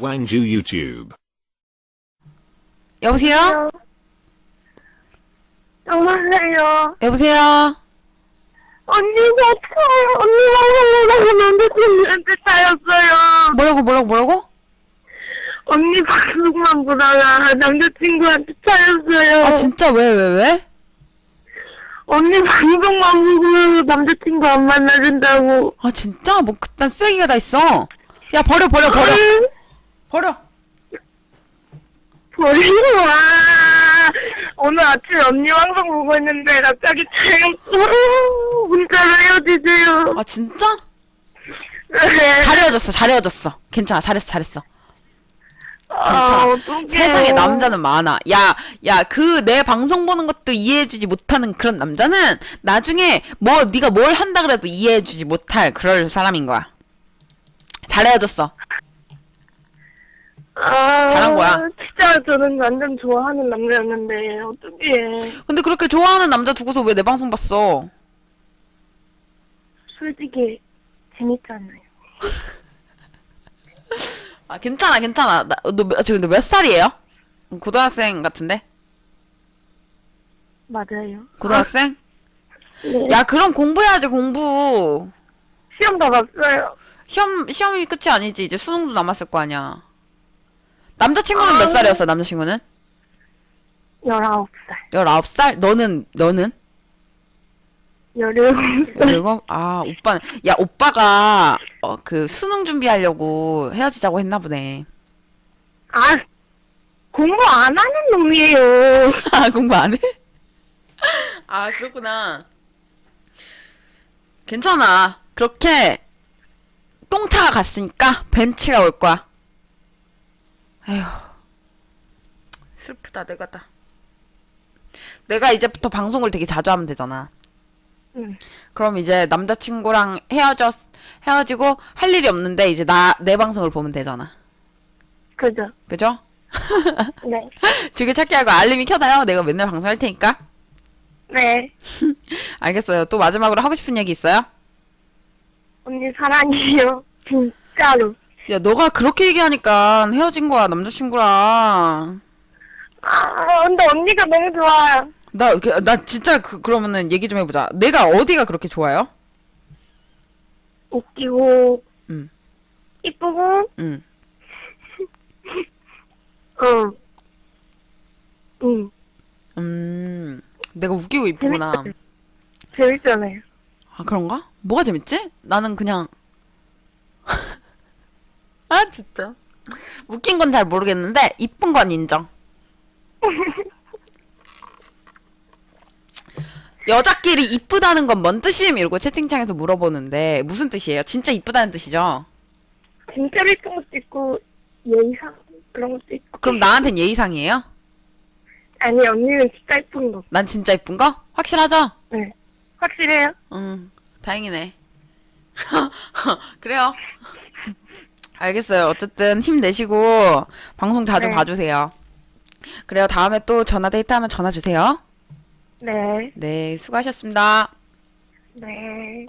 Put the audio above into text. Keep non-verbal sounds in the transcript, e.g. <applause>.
Wangju YouTube. 여보세요? 정말요. 여보세요? 언니가 차요. 언니가 하려고 남자친구한테 차였어요. 뭐라고 뭐라고 뭐라고? 언니 방송만 보다가 남자친구한테 차였어요. 아 진짜 왜 왜 왜? 언니 방송만 보고 남자친구 안 만나준다고. 아 진짜? 뭐 그딴 쓰레기가 다 있어 야 버려 버려? 버려 버리고 와. 오늘 아침 언니 방송 보고 있는데 갑자기 차였어. 문자로 헤어지세요. 아 진짜? 네. 잘 헤어졌어 잘 헤어졌어 괜찮아 잘했어 잘했어 아, 어떡해. 세상에 남자는 많아. 야, 야, 그 내 방송 보는 것도 이해해주지 못하는 그런 남자는 나중에 뭐 네가 뭘 한다 그래도 이해해주지 못할 그럴 사람인 거야. 잘 헤어졌어. 아, 잘한 거야. 진짜 저는 완전 좋아하는 남자였는데 어떡해. 근데 그렇게 좋아하는 남자 두고서 왜 내 방송 봤어? 솔직히 재밌잖아요. <laughs> 아, 괜찮아, 괜찮아. 나, 너, 몇- 저 근데 몇 살이에요? 고등학생 같은데? 맞아요. 고등학생? 네. 야, 그럼 공부해야지, 공부. 시험 다 봤어요. 시험, 시험이 끝이 아니지. 이제 수능도 남았을 거 아니야. 남자친구는 몇 아. 살이었어, 남자친구는? 19살. 19살? 너는, 너는? 17살. 그리고 아 오빠는 야 오빠가 어 그 수능 준비하려고 헤어지자고 했나 보네. 아, 공부 안 하는 놈이에요. <laughs> 아 공부 안 해? 아 그렇구나. 괜찮아. 그렇게 똥차가 갔으니까 벤츠가 올 거야. 에휴 슬프다 내가 다. 내가 이제부터 방송을 되게 자주 하면 되잖아. 응. 그럼 이제 남자친구랑 헤어졌 헤어지고 할 일이 없는데 이제 나 내 방송을 보면 되잖아. 그죠? 그죠? <laughs> 네. <laughs> 즐겨찾기 하고 알림이 켜놔요. 내가 맨날 방송할 테니까. 네. <laughs> 알겠어요. 또 마지막으로 하고 싶은 얘기 있어요? 언니 사랑해요. 진짜로. 야, 너가 그렇게 얘기하니까 헤어진 거야, 남자친구랑. 아, 근데 언니가 너무 좋아요. 나, 그- 나 진짜 그, 그러면은 얘기 좀 해보자. 내가 어디가 그렇게 좋아요? 웃기고, 응, 이쁘고, 응. <laughs> 어. 응. 음, 내가 웃기고 이쁘구나. 재밌잖아요. 아, 그런가? 뭐가 재밌지? 나는 그냥. 아, 진짜. 웃긴 건 잘 모르겠는데, 이쁜 건 인정. <laughs> 여자끼리 이쁘다는 건 뭔 뜻임? 이러고 채팅창에서 물어보는데, 무슨 뜻이에요? 진짜 이쁘다는 뜻이죠? 진짜로 이쁜 것도 있고, 예의상 그런 것도 있고. 그럼 나한텐 예의상이에요? 아니, 언니는 진짜 이쁜 거. 난 진짜 이쁜 거? 확실하죠? 네. 확실해요? 응, 다행이네. <laughs> 그래요. 알겠어요. 어쨌든 힘내시고 방송 자주 네. 봐주세요. 그래요. 다음에 또 전화 데이트하면 전화 주세요. 네. 네, 수고하셨습니다. 네.